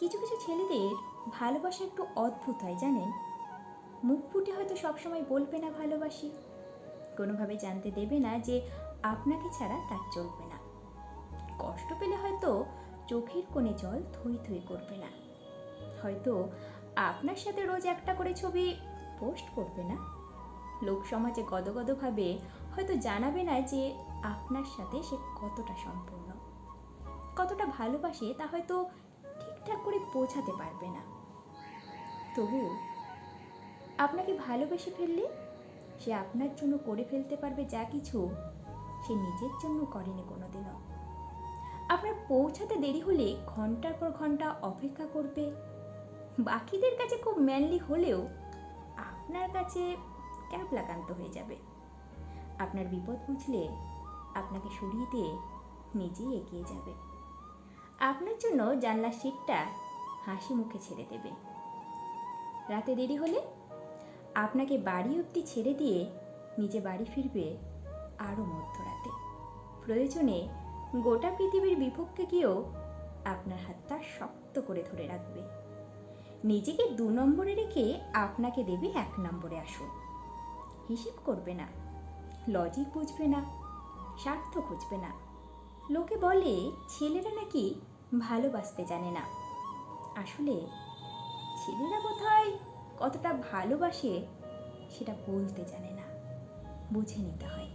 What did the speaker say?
কিছু কিছু ছেলেদের ভালোবাসা একটু অদ্ভুত হয়, জানেন? মুখ ফুটে হয়তো সবসময় বলবে না ভালোবাসি। কোনোভাবে জানতে দেবে না যে আপনাকে ছাড়া তার চলবে না। কষ্ট পেলে হয়তো চোখের কোণে জল থই থই করবে না। হয়তো আপনার সাথে রোজ একটা করে ছবি পোস্ট করবে না। লোক সমাজে গদগদভাবে হয়তো জানাবে না যে আপনার সাথে সে কতটা সম্পূর্ণ। কতটা ভালোবাসে তা হয়তো ঠিকঠাক করে পৌঁছাতে পারবে না। তবু আপনাকে ভালোবেসে ফেললে সে আপনার জন্য করে ফেলতে পারবে যা কিছু সে নিজের জন্য করেনি কোনোদিনও। আপনার পৌঁছাতে দেরি হলে ঘণ্টার পর ঘণ্টা অপেক্ষা করবে। বাকিদের কাছে খুব ম্যানলি হলেও আপনার কাছে ক্যাবলাকান্ত হয়ে যাবে। আপনার বিপদ বুঝলে আপনাকে সরিয়ে দিয়ে নিজেই এগিয়ে যাবে। আপনার জন্য জানলার সিটটা হাসি মুখে ছেড়ে দেবে। রাতে দেরি হলে আপনাকে বাড়ি অবধি ছেড়ে দিয়ে নিজে বাড়ি ফিরবে আরও মধ্যরাতে। প্রয়োজনে গোটা পৃথিবীর বিপক্ষে গিয়েও আপনার হাতটা শক্ত করে ধরে রাখবে। নিজেকে দু নম্বরে রেখে আপনাকে দেবে এক নম্বরে আসুন। হিসেব করবে না লজিক বুঝবে না, স্বার্থ খুঁজবে না। লোকে বলে, ছেলেরা নাকি ভালোবাসতে জানে না। আসলে ছেলেরা কোথায় কতটা ভালোবাসে সেটা বলতে জানে না। বুঝে নিতে হয়।